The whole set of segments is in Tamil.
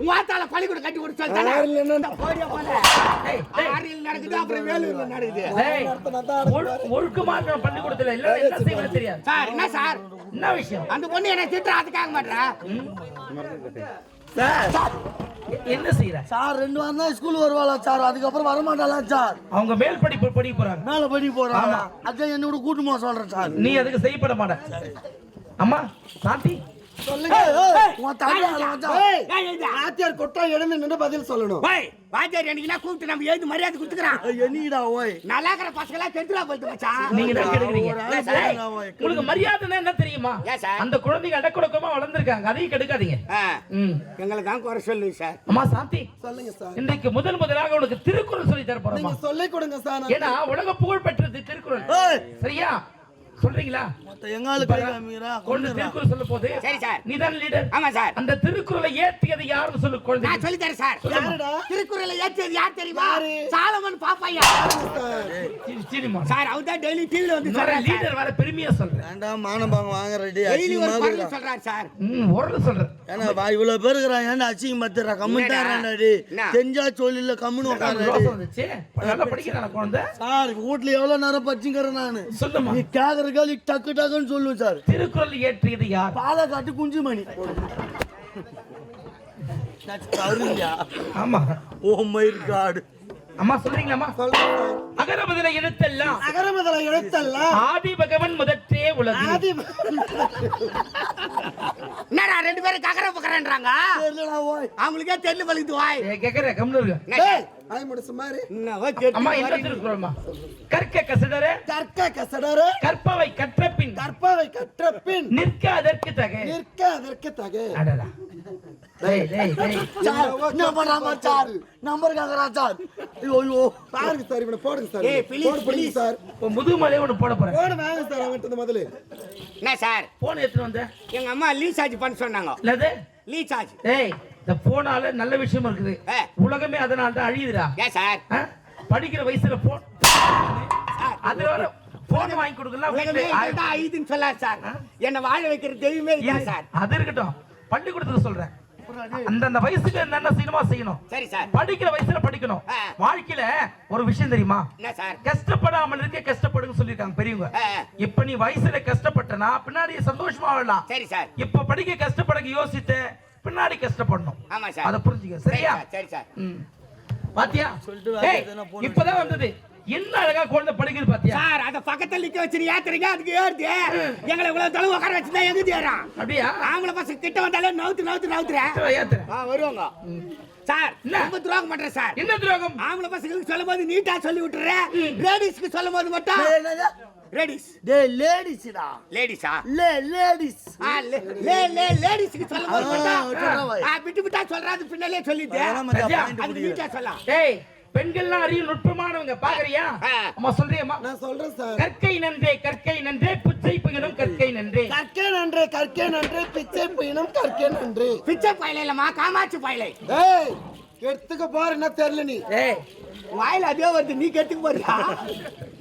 வாத்தால பள்ளிக்கூடம் கட்டி கொடுத்து சொல்லிட்டானே. ஆறில் நடக்குது அப்புறம் வேலூர்ல நடக்குது. டேய், ஒழு- ஒழுக்கமா இருக்கணும் பள்ளிக்கூடத்துல இல்ல என்ன செய்வது தெரியாது. சார் என்ன சார்? என்ன விஷயம்? அந்த பொண்ணு என்ன திட்டுறா அதுக்காக மாட்டா சார் என்ன செய்யற சார் ரெண்டு வாரம் தான் ஸ்கூல் வருவாளா சார்? அதுக்கப்புறம் வர மாட்டாளா சார்? அவங்க மேல் படிப்பு படிக்க போறாங்க. மேல படி போறாங்க அதான் என்னோட கூட்டமா சொல்றேன் சார். நீ அதுக்கு செய்யப்பட மாட்ட. அம்மா சாந்தி. சொல்லுங்க. உன் ஏய். ஆத்தியார் கொட்டா எழுந்து நின்று பதில் சொல்லணும். வாத்தியார் என்னைக்குன்னா கூப்பிட்டு நம்ம எழுந்து மரியாதை கொடுத்துக்கிறான். என்னடா ஓய். நல்லா இருக்கிற பசங்களா கெட்டுலா போயிட்டு மச்சான் நீங்க தான் கெடுக்குறீங்க. உங்களுக்கு மரியாதைன்னா என்ன தெரியுமா? அந்த குழந்தைங்க அடக்கொடக்கமா வளர்ந்துருக்காங்க. அதையும் கெடுக்காதீங்க. எங்களுக்கு தான் குறை சொல்லு சார். அம்மா சாந்தி. சொல்லுங்க சார். இன்றைக்கு முதல் முதலாக உனக்கு திருக்குறள் சொல்லி தர போறோமா நீங்க சொல்லி கொடுங்க சார் ஏன்னா உலக புகழ் பெற்றது திருக்குறள். சரியா? சொல்றீங்களா? மொத்த எங்காலு கை காமிக்கிறா கொண்டு திருக்குறள் சொல்ல போது சரி சார். நீதான் லீடர். ஆமா சார். அந்த திருக்குறளை ஏற்றியது யாருன்னு சொல்லு குழந்தை நான் சொல்லி தரேன் சார். யாருடா? திருக்குறளை ஏற்றியது யார் தெரியுமா? யாரு? சாலமன் பாப்பாயா. சினிமா சார் அவர் தான் டெய்லி டிவில வந்து சொல்றாரு சார். லீடர் வர பெருமையா சொல்றேன் வேண்டாம் மானபாங்க வாங்க ரெடி டெய்லி ஒரு அசிங்கமா குரல் இருக்குடா. சொல்றாரு சார். ம் ஒரு சொல்றேன் ஏன்னா வா இவ்வளவு பேர் இருக்கிறான் ஏன்டா? செஞ்சா சொல்லல கம்முன்னு வந்துச்சு? நல்லா படிக்கிறான குழந்தை? சார் வீட்ல எவ்வளவு நேரம் பச்சுங்கிறேன் நானு. சொல்லுமா. நீ கேக்குற கேள்வி டக்கு டக்குன்னு சொல்லுவேன் சார். திருக்குறள் ஏற்றியது யார்? பாலக்காட்டு குஞ்சுமணி. ஆமா. Oh my god. அம்மா சொல்றீங்களாம்மா? அகர முதல எழுத்தெல்லாம் அகரமதல எழுத்தல்ல ஆதி பகவன் முதற்றே உலகு. ஆதி என்னடா ரெண்டு பேரும் தெரியலடா ஓய். அவங்களுக்கே தெரியல பழுக்குது வாய் கேக்குற கம்னு இருக்கு கற்க கசடர கற்க கசடரு கற்பவை கற்ற பின் கற்பவை கற்ற பின் நிற்க அதற்கு தக. நிற்க அதற்கு தகை. என்ன பண்றாம சார்? நம்பர் கேக்குறா சார். ஐயோ ஐயோ. பாருங்க சார் இவனை போடுங்க சார். ஏய். சார். இப்போ முதுமலை ஒன்று போட போறேன். போடு வாங்க சார் அவன்கிட்ட முதல்ல. என்ன சார்? போன் எடுத்துட்டு வந்த. எங்க அம்மா ரீசார்ஜ் பண்ண சொன்னாங்க. இல்லது ரீசார்ஜ் டேய் இந்த போனால நல்ல விஷயம் இருக்குது. ஏ. உலகமே அதனால தான் அழியுதுடா. ஏன் சார்? ஆ? படிக்கிற வயசுல போன் அதுல வர போன் வாங்கி இதுதான் ஐதுன்னு சொல்லார் சார். என்ன வாழ வைக்கிற தெய்வமே இதான் சார். அது இருக்கட்டும். பள்ளிக்கூடத்துக்கு சொல்றேன். அந்தந்த வயசுக்கு என்னென்ன சினிமா செய்யணும்? சரி சார். படிக்கிற வயசுல படிக்கணும். வாழ்க்கையில ஒரு விஷயம் தெரியுமா? என்ன சார்? கஷ்டப்படாமல் இருக்க கஷ்டப்படுங்க சொல்லிருக்காங்க பெரியவங்க. இப்ப நீ வயசுல கஷ்டப்பட்டனா பின்னாடி சந்தோஷமா வாழலாம். சரி சார். இப்ப படிக்க கஷ்டப்படக்க யோசித்து பின்னாடி கஷ்டப்படணும். ஆமா சார். அத புரிஞ்சுக்க சரி சரியா சார் சரி. பாத்தியா? இப்பதான் வந்தது. என்ன அழகா குழந்தை படிக்குது பாத்தியா? சார் அத பக்கத்துல நிக்க வச்சு ஏத்துறீங்க? அதுக்கு ஏறுது. எங்களை இவ்வளவு தொலைவு உட்கார வச்சுதான் எங்க ஏறான் அப்படியா? ஆம்பளை பசங்க கிட்ட வந்தாலே நவுத்து நவுத்து நவுத்துறேன் ஏத்துறேன் ஆ வருவாங்க. சார்? ரொம்ப துரோகம் பண்றேன் சார். என்ன துரோகம்? ஆம்பளை பசங்களுக்கு சொல்லும் போது நீட்டா சொல்லி விட்டுறேன் லேடிஸ்க்கு சொல்லும் போது மட்டும்? லேடிஸ் டேய் லேடிஸ்டா லேடிஸா லே லேடிஸ் ஆ, லே லே லே லேடிஸ்க்கு சொல்லும் போது ஆ, மட்டும் விட்டுறா வை. ஆ, விட்டு விட்டா சொல்றாது பின்னாலே சொல்லிட்டு அது. நீட்டா சொல்லலாம். டேய் பெண்கள்லாம் அறியும் நுட்பமானவங்க பாக்குறியா. அம்மா சொல்றியம்மா? நான் சொல்றேன் சார். கற்கை நன்றே கற்கை நன்றே புச்சை பகிரும் கற்கை நன்றே. கற்கே நன்றே கற்கே நன்றே பிச்சை பையனும் கற்கே நன்றே. பிச்சை பயலை இல்லம்மா காமாட்சி பயலை. ஏய் எடுத்துக்க போற என்ன தெரியல நீ? டேய் வாயில அதே வருது நீ கெட்டுக்கு போறியா?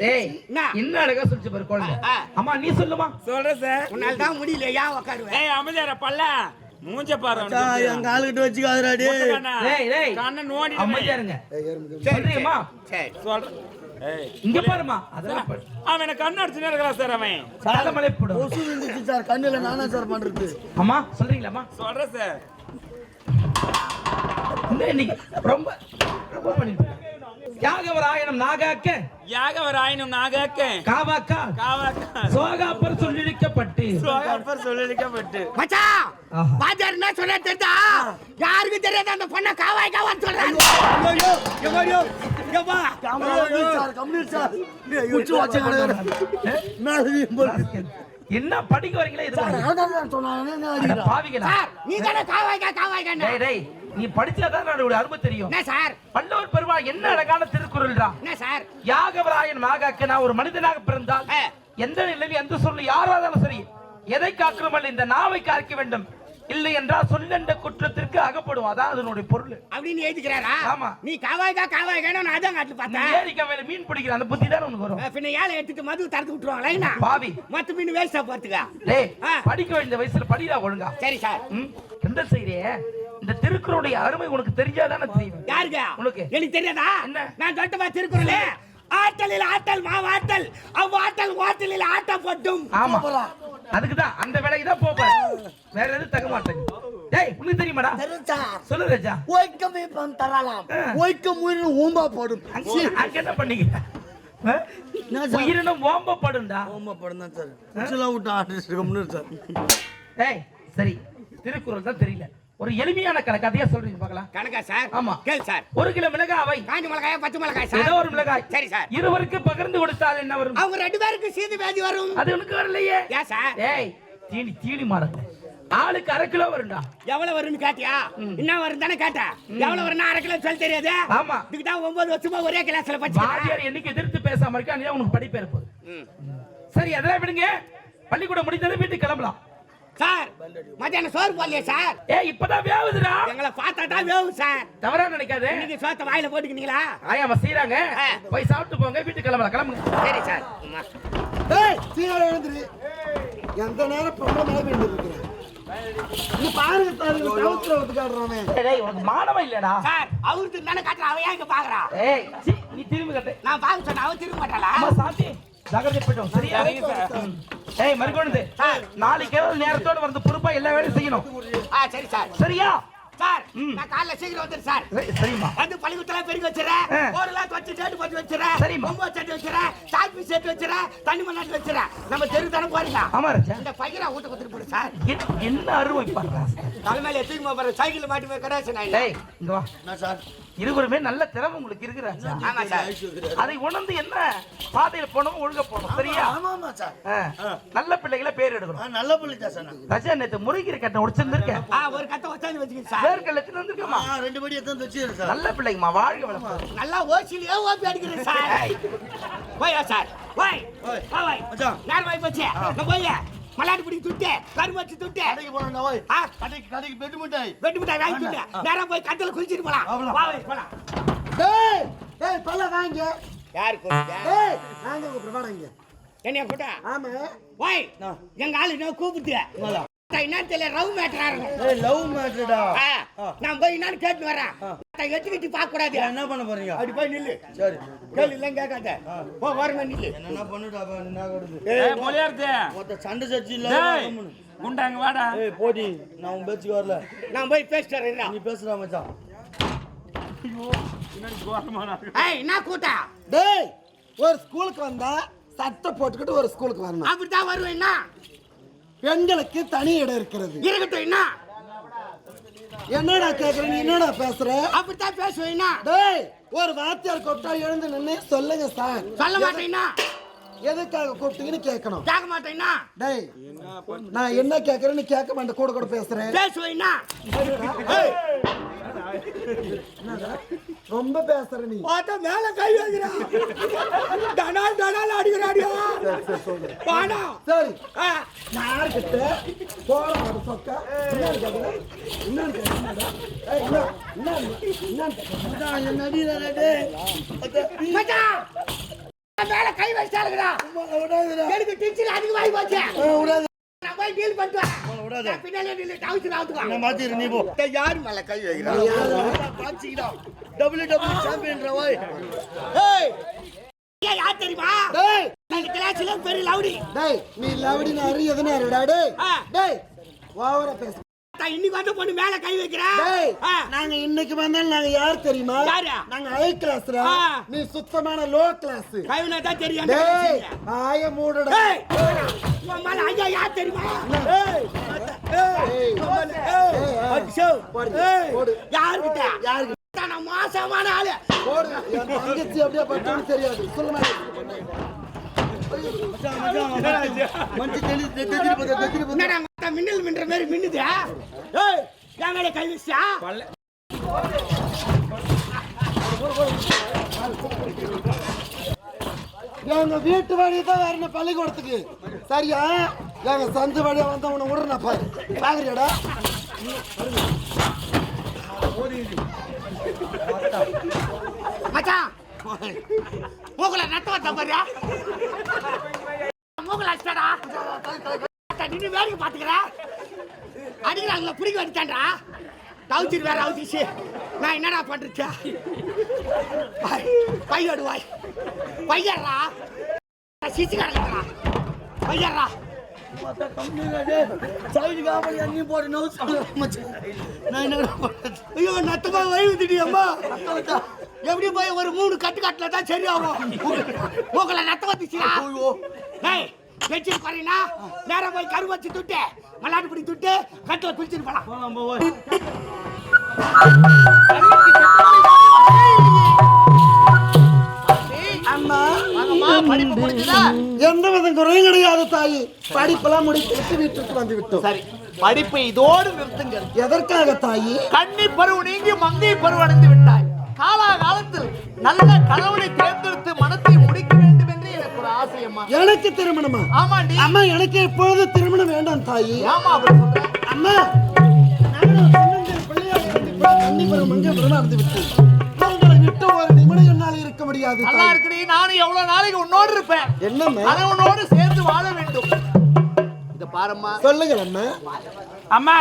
டேய் என்ன? அழகா சொல்லிச்சு பாரு குழந்தை. அம்மா நீ சொல்லுமா? சொல்றேன் சார். உன்னால தான் முடியலையா உட்காருவேன் ஏய் அமைதியார பல்ல. மூஞ்ச பாரு எங்க ஆளுகிட்ட வச்சுக்காதடா டேய். டேய் கண்ணை நோண்டி அமைதியா இருங்க சொல்றியம்மா சரி சொல்றேன் ஏய் இங்க பாருமா அதெல்லாம். அவன் என்ன கண்ணு அடிச்சுனே இருக்கிறான் சார் அவன். தலைமலை போடு. கொசு விழுந்துச்சு சார் கண்ணுல நானா சார் பண்றது? அம்மா சொல்றீங்களாம்மா? சொல்றேன் சார். இன்னைக்கு ரொம்ப ரொம்ப பண்ணிட்டு யாகவராயணம் நாகாக்க. யாகவர் ஆயினும் நாகாக்க. காவாக்கா. காவாக்கா. சோகாப்பர் சொல்லிழிக்கப்பட்டு. சோகப்பர் சொல்லிருக்கப்பட்டு மச்சான் ஆஹா. பாஜார் என்ன சொன்னா தெரிஞ்சா யாருக்கும் தெரியாத அந்த பொண்ணை காவாய் காவான்னு சொல்றாங்க ஐயோ எவ்வளோ எவ்வா சார் கம்ப்ளீட் சார். உச்சி போடு. என்ன படிக்க வரீங்களா இது பாவிகளா. நீ தானே காவாய்க்கா காவாய்க்கான்னு. டேய் டேய் நீ படிச்சாதான் என்னோட அருமை தெரியும். சார்? பல்லவர் பெருமா என்ன அழகான திருக்குறள்டா என்ன சார்? யாகவராயன் மாகாக்க நான் ஒரு மனிதனாக பிறந்தால். எந்த நிலையில் எந்த சொல்லு யாராலும் சரி எதை காக்கிறோமல் இந்த நாவை காக்க வேண்டும். இல்லை என்றால் சொல்லென்ற குற்றத்திற்கு அகப்படும் அதான் அதனுடைய பொருள். அப்படின்னு எழுதிக்கிறாரா ஆமா. நீ காவாய்க்கா காவாய்க்கான்னு நான் அதான் காட்டு பார்த்தேன் ஏரிக்கவையில மீன் பிடிக்கிற அந்த புத்தி தான் உனக்கு வரும். பின்ன ஏழை எடுத்துட்டு மது தடுத்து விட்டுருவாங்களா என்ன? பாவி. மத்த மீன் வேஸ்டா போத்துக்கா டேய். படிக்க வேண்டிய வயசுல படிடா ஒழுங்கா. சரி சார்? எந்த செய்றியே இந்த திருக்குறளுடைய அருமை உனக்கு தெரிஞ்சாதானே தெரியும். யாருங்க உனக்கு. எனக்கு தெரியாதா? நான் தொட்டமா திருக்குறளே. ஆட்டலில் ஆட்டல் மாவாட்டல் அவ்வாட்டல் ஓட்டலில் ஆட்டம் போட்டும் ஆமா. அதுக்குதான் அந்த வேலைக்கு தான் போறேன். வேற எதுவும் தக மாட்டேன். டேய் உனக்கு தெரியுமாடா? தெரிஞ்சா சொல்லு ராஜா. ஒய்க்கம் இப்பம் தரலாம். ஒய்க்கம் உயிரின் ஊம்பா போடும். அங்க என்ன பண்ணீங்க? உயிரினம் ஓம்பப்படும்டா ஊம்பா போடும் தான் சார். சில விட்டு ஆர்டிஸ்ட் கம்னு சார். ஏய் சரி. திருக்குறள் தான் தெரியல. ஒரு எளிமையான கணக்கு. அதையே சொல்றீங்க பார்க்கலாம். கணக்கா சார்? ஆமா. கேள் சார். ஒரு கிலோ மிளகாய் அவை காஞ்சி மிளகாயா பச்சை மிளகாய் ஏதோ சார் ஒரு மிளகாய். சரி சார். இருவருக்கு பகிர்ந்து கொடுத்தால் என்ன வரும்? அவங்க ரெண்டு பேருக்கு சீது வியாதி வரும். அது உனக்கு வரலையே. ஏன் சார்? ஏய் தீனி தீனி மாறல ஆளுக்கு அரை கிலோ வரும்டா. எவ்வளவு வரும்னு கேட்டியா? என்ன வரும் தானே கேட்டேன் எவ்வளவு வரும்னா அரை கிலோ சொல்ல தெரியாது? ஆமா. இதுக்கு தான் ஒன்பது வருஷமா ஒரே கிளாஸ்ல படிச்சு வாத்தியார் என்னைக்கு எதிர்த்து பேசாம இருக்கா? நீ உனக்கு படிப்பு இருப்பது சரி அதெல்லாம் விடுங்க. பள்ளிக்கூடம் முடிந்தது வீட்டுக்கு கிளம்பலாம். சார் மத்தியானம் சோறு போடலையே சார். ஏய் இப்பதான் வேவுதுடா. எங்களை பார்த்தா தான் வேவும் சார். தவறா நினைக்காத. நீங்க சோத்த வாயில போட்டுக்கினீங்களா ஆயாம செய்யறாங்க. போய் சாப்பிட்டு போங்க வீட்டுக்கு கிளம்பலாம் கிளம்புங்க. சரி சார். ஏய் சீக்கிரம் எழுந்துரு. எந்த நேரம் பொம்பளை மேல வேண்டி இருக்கிறேன். நீ பாருங்க சார் இவன் கவுத்துல வந்து காடுறானே ஏய், டேய் உனக்கு மானவன் இல்லடா. சார் அவருக்கு தானே காட்டுறா அவன் ஏன் இங்க பாக்குறா? ஏய் சீ, நீ திரும்பி கட்டு. நான் பார்க்க சொன்ன அவன் திரும்ப மாட்டாளா? அம்மா சாந்தி. ஜாகிரதை போயிட்டோம் சரியா. ஏய் மறுக்கொழுந்து நாளைக்கு ஏதாவது நேரத்தோட வந்து பொறுப்பா எல்லா வேலையும் செய்யணும். ஆ சரி சார். சரியா? சார். நான் காலைல சீக்கிரம் வந்துரு சார். சரி, சரிம்மா. வந்து பள்ளிக்கூடத்துல பெருக்கி வச்சிடறேன் ஆ. ஓரெல்லாம் தொச்சு சேட்டு போட்டு வச்சிடறேன் சரிம்மா. பொம்பை சேட்டு வச்சிடறேன் சாப்பி சேட்டு வச்சிடறேன் தண்ணி மண்ணாட்டு நம்ம தெரு தானே போறீங்க? ஆமா ராஜா. இந்த பையனை ஊட்ட கொடுத்துட்டு போடு சார். என்ன- அருமை பாருடா தலைமையில எத்தனை போற சைக்கிள் மாட்டி போய் கடாச்சு நான். இங்க வா. சார்? இருவருமே நல்ல திறமை உங்களுக்கு இருக்கு ராஜா ஆமா சார். அதை உணர்ந்து என்ன பாதையில போனோம் ஒழுங்க போனோம். சரியா? ஆமா ஆமா சார். நல்ல பிள்ளைகளை பேர் எடுக்கணும். நல்ல புள்ளி தான் சார். ராஜா நேத்து முருகிற கட்டை உடிச்சிருந்திருக்கேன் ஒரு கத்தை வச்சாந்து வச்சுக்கிட்டு சார். வேர்க்கல்ல எடுத்துட்டு வந்திருக்கேம்மா. ஆ, ரெண்டு படி எடுத்து வச்சுக்கிறேன் சார். நல்ல பிள்ளைங்கம்மா வாழ்க வளர்ப்பு நல்லா ஓசிலியோ ஓபி அடிக்கிறேன் சார். போய் சார். போய். போய். மச்சான். நேரம் போய் போச்சு. போய். மல்லாட்டு பிடி துட்டு கருமாச்சு துட்டு. கடைக்கு ஓய் ஆ? கடைக்கு கடைக்கு பெட்டு மிட்டாய் வெட்டு மிட்டாய் வாங்கி துட்டு. நேரா போய் கத்துல குளிச்சிட்டு போலாம். வா போலாம். டேய் டேய் பல்ல வாங்க. யாரு கூப்பிட்டா? டேய் நாங்க உங்க வாடங்க என்னைய கூட்டா ஆமா. ஆ. எங்க ஆளு என்ன கூப்பிட்டு. என்ன தெரியல மேட்டராருங்க ஏய் லவ் மேட்டர்டா நான் போய் என்னன்னு கேட்டு வரேன். எட்டுக்கிட்டு பார்க்க கூடாது என்ன பண்ண போறீங்க? அப்படி போய் நில்லு. சரி. கேள்வி எல்லாம் கேட்காத. போ வரங்க நில்லு. என்னென்ன பண்ணுடா பா என்ன கொடுது ஏய் மொழியார்த்து. மொத்த சண்டை சச்சி இல்ல டேய் குண்டாங்க வாடா. ஏய் போடி. நான் உன் பேச்சுக்கு வரல. நான் போய் பேசிட்டு நீ பேசுடா மச்சான். ஏய் என்ன கூட்டா டேய் ஒரு ஸ்கூலுக்கு வந்தா சட்டை போட்டுக்கிட்டு ஒரு ஸ்கூலுக்கு வரணும். அப்படித்தான் வருவேன் என்ன பெண்களுக்கு தனி இடம் இருக்கிறது. இருக்கட்டும் என்ன? என்னடா கேக்குற? நீ என்னடா பேசுற? அப்படித்தான் பேசுவேன் டேய் ஒரு வாத்தியார் கூப்பிட்டா எழுந்து நின்னு சொல்லுங்க சார். சொல்ல மாட்டேன்னா எதுக்காக கூப்பிட்டீங்கன்னு கேட்கணும். கேட்க மாட்டேன்னா டேய் நான் என்ன கேக்குறேன்னு கேட்க மாட்டேன் கூட கூட பேசுறேன். பேசுவேன்? ரொம்ப பேசுற நீ. பார்த்தா மேல கை வைக்கிறான் டனால் டனால் அடிக்கிறாடியா சரி போற சொக்கா. மச்சான், மச்சான்! மேல கை வச்சாலுங்கடா. எனக்கு டீச்சர் அதிகமாகி போச்சு. நான் போய் டீல் பண்ணிட்டு உம்மால விடாத. வரேன் பின்னாலே நில்லு டவுச்சு ஆகுதுவா என்ன மாத்திரு, நீ போ. யார் மேல கை வைக்கிறா. ஏய் ஏய், யார் தெரியுமா டேய், எங்க கிளாஸ்ல பெரிய லவுடி டேய், நீ லவடி டேய். டேய், ஓவரா பேசு. அத்தா, இன்னைக்கு வந்து பொண்ணு மேல கை வைக்கிறா? டேய், ஆ, நாங்க இன்னைக்கு வந்தாலும் நாங்க யார் தெரியுமா? யாரு? நாங்க ஹை கிளாஸ்ரா ஆ. நீ சுத்தமான லோ கிளாஸ் கைவினா தான் தெரியும். ஆய மூடுடா. ஏய், உன் மேல ஐயா யார் தெரியுமா. யாருக்கிட்ட? யாருக்கு? நான் மோசமான ஆளு. தங்கச்சி அப்படியே பட்டுன்னு தெரியாது. சொல்லுமா? மின்னல் மின்ற மாதிரி மின்னுது. ஏய் என் மேல கை வச்சா எங்க வீட்டு வழியை தான் வரணும் பள்ளிக்கூடத்துக்கு? சரியா? எங்க சந்து வழியா வந்தவனை விடுறா பாரு. பாக்குறியாடா? மச்சான் மூக்குல நட்ட வந்த பாரு மூக்குல அடிச்சாடா நின்று வேடிக்கை பாத்துக்கிற அடிக்கிறாங்களா பிடிக்க வச்சுட்டான்டா தவிச்சிட்டு வேற அவுத்திச்சு நான் என்னடா பண்றச்சா பையோடு வாய். பையர்றா. சிச்சு கிடக்குறா பையர்றா எப்படி போய் ஒரு மூணு கட்டு கட்டுல தான் சரியாகும்? மூக்கல நத்த வந்துச்சுடா. வெச்சு குறையினா நேரா போய் கரு வச்சு துட்டு. மல்லாட்டு பிடி துட்டு. கட்டுல குளிச்சுட்டு போலாம். முடிஞ்சதா? எந்த வித குறையும் கிடையாது தாயி. படிப்பெல்லாம் முடித்து வீட்டுக்கு வந்து விட்டோம். சரி படிப்பை இதோடு நிறுத்துங்கள். எதற்காக தாயி? கன்னி பருவம் நீங்கி மங்கை பருவம் அடைந்து விட்டாய். காலாகாலத்தில் நல்ல கணவனை தேர்ந்தெடுத்து மனத்தை எனக்கு திருமணமா? ஆமாண்டி. அம்மா எனக்கு எப்பொழுது திருமணம் வேண்டாம் தாயி? ஏமா அப்படி சொல்ற அம்மா இருக்க முடியாது நல்லா. இருக்குடி. நானும் எவ்வளவு நாளைக்கு உன்னோடு இருப்பேன். என்னம்மா? கணவனோடு சேர்ந்து வாழ வேண்டும். இத பாரம்மா. சொல்லுங்கள் அம்மா. அம்மா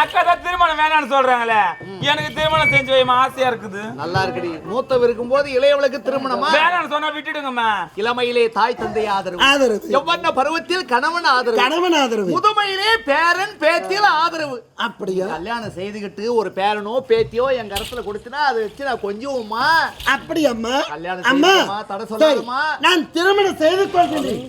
அக்கா தான் திருமணம் வேணாம்னு சொல்றாங்களே. எனக்கு திருமணம் செஞ்சு வைமா ஆசையா இருக்குது. நல்லா இருக்குடி. மூத்தவ இருக்கும்போது இளையவளுக்கு திருமணமா? வேணாம்னு சொன்னா விட்டுடுங்கம்மா. இளமையிலே தாய் தந்தை ஆதரவு. ஆதரவு. எவ்வண்ண பருவத்தில் கணவன் ஆதரவு. கணவன் ஆதரவு. முதுமையிலே பேரன் பேத்தியில் ஆதரவு. அப்படியா? கல்யாணம் செய்துகிட்டு ஒரு பேரனோ பேத்தியோ என் கரத்துல கொடுத்தினா அதை வச்சு நான் கொஞ்சுவோமா அப்படி அம்மா கல்யாணம் அம்மா தடை சரி சொல்லாதம்மா. நான் திருமணம் செய்து கொள்கிறேன்.